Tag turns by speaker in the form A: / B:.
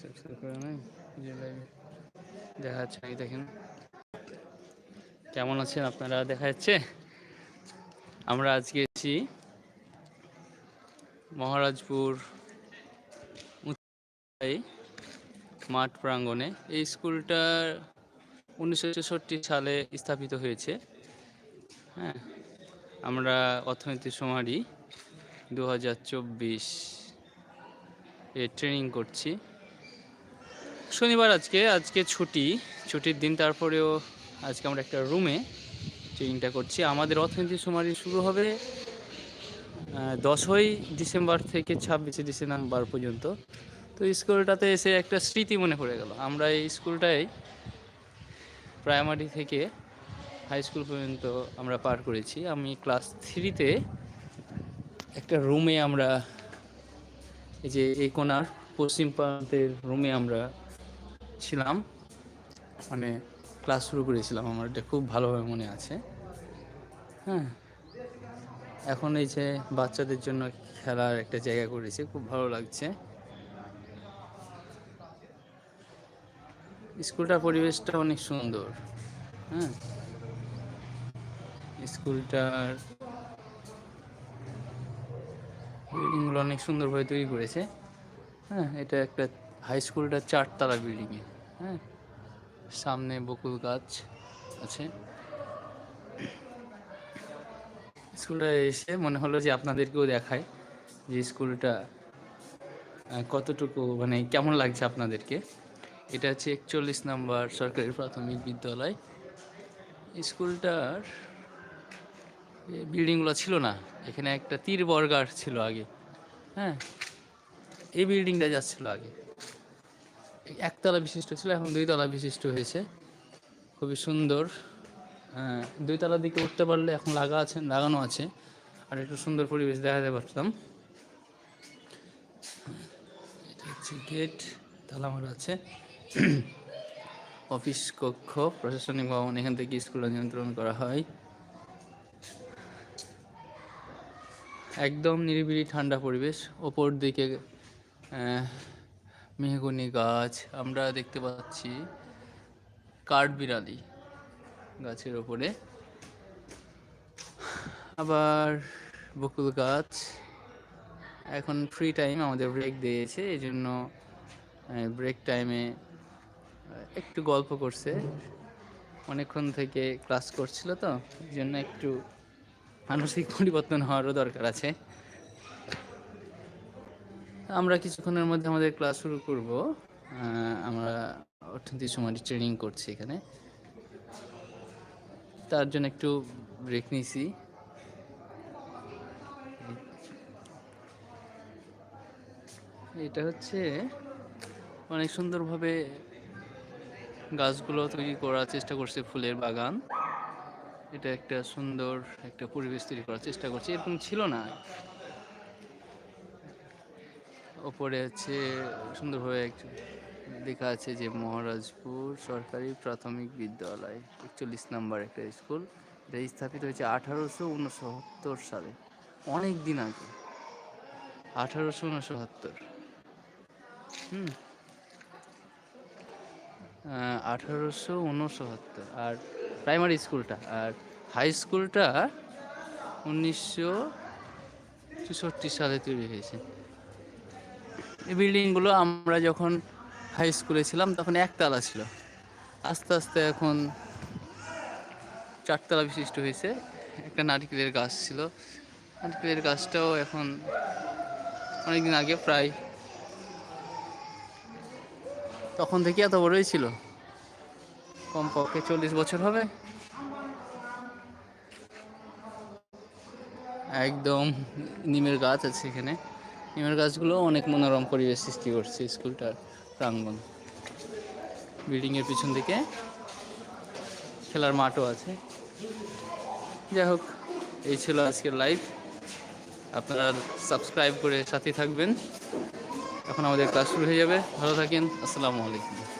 A: Subscribe করে লাইভে দেখা যাচ্ছে নাকি দেখেন। কেমন আছেন আপনারা? দেখা যাচ্ছে? আমরা আজকে এসেছি মহারাজপুর মাঠ প্রাঙ্গণে। এই স্কুলটা উনিশশো ছেষট্টি সালে স্থাপিত হয়েছে। হ্যাঁ আমরা অর্থনীতি সমারি দু হাজার চব্বিশ এ ট্রেনিং করছি। শনিবার আজকে আজকে ছুটি। ছুটির দিন তারপরেও আজকে আমরা একটা রুমে ট্রেনিংটা করছি। আমাদের অর্থনীতি সুমারি শুরু হবে দশই ডিসেম্বর থেকে ছাব্বিশে ডিসেম্বর পর্যন্ত। তো স্কুলটাতে এসে একটা স্মৃতি মনে পড়ে গেল। আমরা এই স্কুলটাই প্রাইমারি থেকে হাই স্কুল পর্যন্ত আমরা পার করেছি। আমি ক্লাস থ্রিতে একটা রুমে আমরা, এই যে এই কোনার পশ্চিম প্রান্তের রুমে আমরা ছিলাম মানে ক্লাস শুরু করেছিলাম আমার, এটা খুব ভালোভাবে মনে আছে। হ্যাঁ এখন এই যে বাচ্চাদের জন্য খেলার একটা জায়গা করেছে, খুব ভালো লাগছে। স্কুলটার পরিবেশটা অনেক সুন্দর হ্যাঁ। স্কুলটার বিল্ডিংগুলো অনেক সুন্দরভাবে তৈরি করেছে হ্যাঁ এটা একটা হাই স্কুলটা চারতলা বিল্ডিংয়ে হ্যাঁ? সামনে বকুল গাছ আছে। স্কুলটা এসে মনে হলো যে আপনাদেরকেও দেখায় যে স্কুলটা কতটুকু মানে কেমন লাগছে আপনাদেরকে। এটা হচ্ছে একচল্লিশ নম্বর সরকারি প্রাথমিক বিদ্যালয়। স্কুলটার বিল্ডিংগুলো ছিল না, এখানে একটা তীর বর্গার ছিল আগে হ্যাঁ? এই বিল্ডিংটা যাচ্ছিল আগে। একতলা বিশিষ্ট ছিল এখন দুইতলা বিশিষ্ট হয়েছে। খুবই সুন্দর। হ্যাঁ, দুইতলার দিকে উঠতে পারলে এখন লাগা আছে লাগানো আছে আর একটু সুন্দর পরিবেশ দেখাতে পারতাম। এটা হচ্ছে গেট আছে। অফিস কক্ষ প্রশাসনিক ভবন এখান থেকে স্কুল নিয়ন্ত্রণ করা হয়। একদম নিরিবিলি ঠান্ডা পরিবেশ ওপর দিকে মেহগনি গাছ আমরা দেখতে পাচ্ছি। কাঠবিড়ালি গাছের ওপরে। আবার বকুল গাছ। এখন ফ্রি টাইম আমাদের ব্রেক দিয়েছে এই জন্য ব্রেক টাইমে একটু গল্প করছে। অনেকক্ষণ থেকে ক্লাস করছিল তো এই জন্য একটু মানসিক পরিবর্তন হওয়ারও দরকার আছে। আমরা কিছুক্ষণের মধ্যে আমাদের ক্লাস শুরু করব। আমরা অর্থনীতি সময় ট্রেনিং করছি এখানে। তার জন্য একটু ব্রেক নিয়েছি এটা হচ্ছে অনেক সুন্দরভাবে গাছগুলো তৈরি করার চেষ্টা করছে, ফুলের বাগান। এটা একটা সুন্দর একটা পরিবেশ তৈরি করার চেষ্টা করছে। এরকম ছিল না। ওপরে হচ্ছে সুন্দরভাবে লেখা আছে যে মহারাজপুর সরকারি প্রাথমিক বিদ্যালয়, একচল্লিশ নাম্বার একটা স্কুল। এটা স্থাপিত হয়েছে আঠারোশো উনসত্তর সালে, অনেক দিন আগে। আঠারোশো উনসত্তর। হুম। আঠারোশো উনসত্তর, আর প্রাইমারি স্কুলটা, আর হাই স্কুলটা উনিশশো চৌষট্টি সালে তৈরি হয়েছে। এই বিল্ডিংগুলো আমরা যখন হাই স্কুলে ছিলাম, তখন একতলা ছিল। আস্তে আস্তে এখন চারতলা বিশিষ্ট হয়েছে। একটা নারকেলের গাছ ছিল। নারকেলের গাছটাও এখন অনেকদিন আগে প্রায় তখন থেকে এত বড়ই ছিল। কমপক্ষে চল্লিশ বছর হবে। একদম নিমের গাছ আছে এখানে। নিমের গাছগুলো অনেক মনোরম পরিবেশ সৃষ্টি করছে স্কুলটার প্রাঙ্গণ। বিল্ডিংয়ের পিছন দিকে খেলার মাঠও আছে। যাই হোক, এই ছিল আজকের লাইভ আপনারা সাবস্ক্রাইব করে সাথে থাকবেন। এখন আমাদের ক্লাস শুরু হয়ে যাবে। ভালো থাকেন। আসসালামু আলাইকুম।